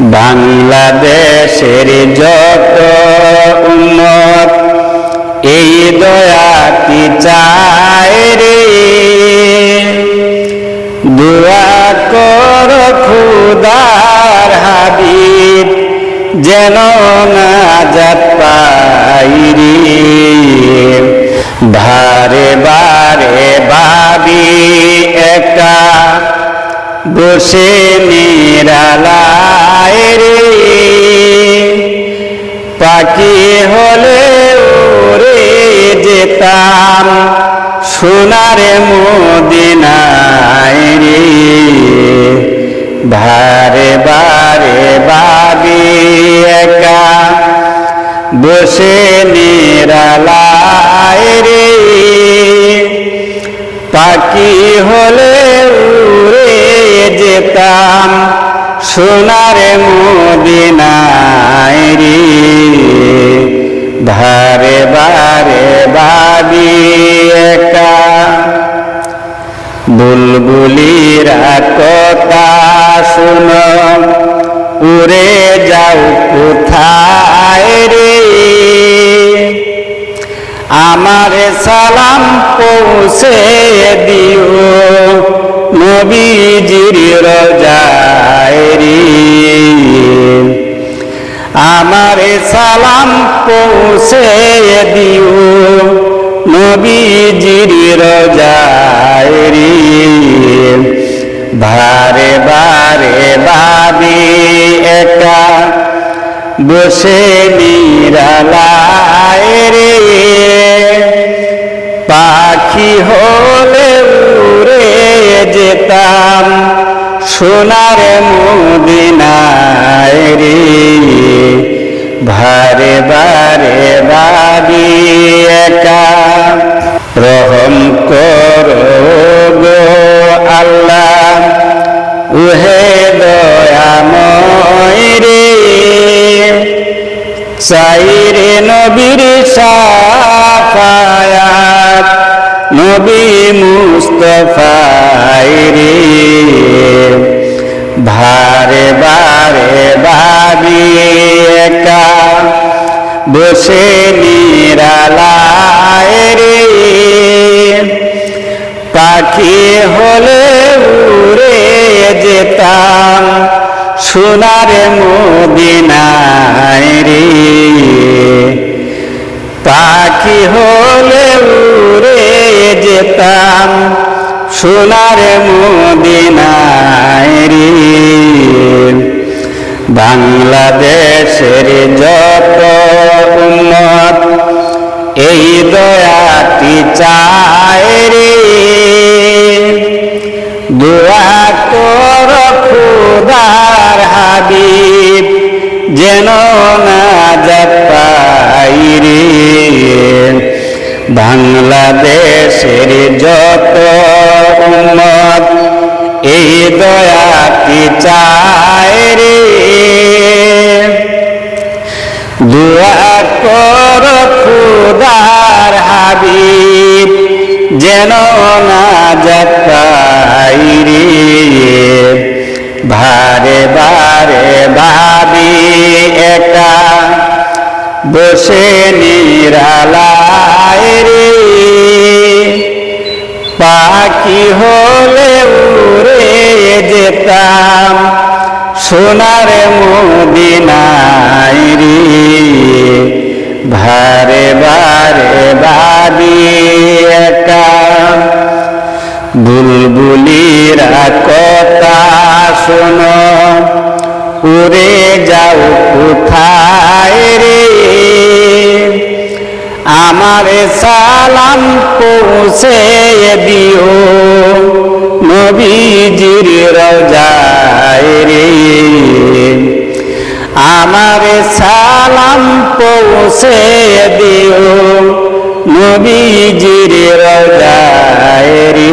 বাংলাদেশের যত উন্নত এই দয়াটি চায় রে। দোয়া কর খুদার হাবিব, যেন না যাত পাই রে। ভারে বসে নিরালায় রে পাখি হলে ওরে যেতাম সোনার মদিনায় রে। ভারে বারে বাবি একা বসে নিরালায় রে। পাখি হলে উড়ে যেতাম সোনার মদিনায় ধারে বারে বাবি একা। বুলবুলিরা কথা শুনো, উড়ে যাও কোথায় রে? আমার সালাম পৌঁছে দিও। নবীজির রজায় রে। আমার সালাম পৌঁছে দিও নবীজির রজায় রে। ভারে বারে বাবি একা বসে নিরালায় রে। পাখি হলে যেতাম সোনার মদিনায় রে। ভারে বারে বাবি একা। রহম করো গো আল্লাহ, উহে দয়াময় রে। চাইরে নবীর সাফায়াত মুস্তফাই রে। ভারে বারে বাবি একা বসে নিরালায় রে। পাখি হলে উড়ে যেতাম, সোনার মদিনায় সোনার মদিনায় রে। বাংলাদেশের যত উন্নত এই দয়াটি চায় রে। দোয়া কর খুদার হাবিব, যেন না যাত পাই রে। বাংলাদেশের যত যাত পাই রে ভারে বারে ভাবি একা বসে নিরালায় রে। পাখি হলে উড়ে যেতাম সোনার মদিনায় রে। ভারে বারে বাবি একা বুলবুলিরা কথা শোনো। উড়ে যাও কোথায় রে? আমার সালাম পৌঁছে দিও। নবীজির রজায় রে। আমার সালাম পৌঁছে দিও। নবীজির রজায় রে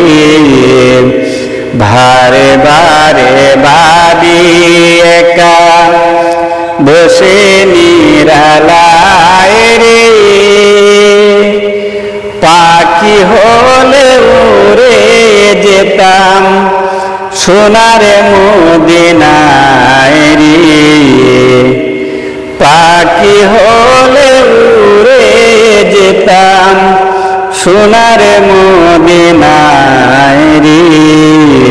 ভারে বারে বাবি একা, বসে নিরালায় রে। পাখি হলে উড়ে যেতাম সোনার মদিনায় রে। পাখি হলে যেতাম সোনার মদিনায় রে।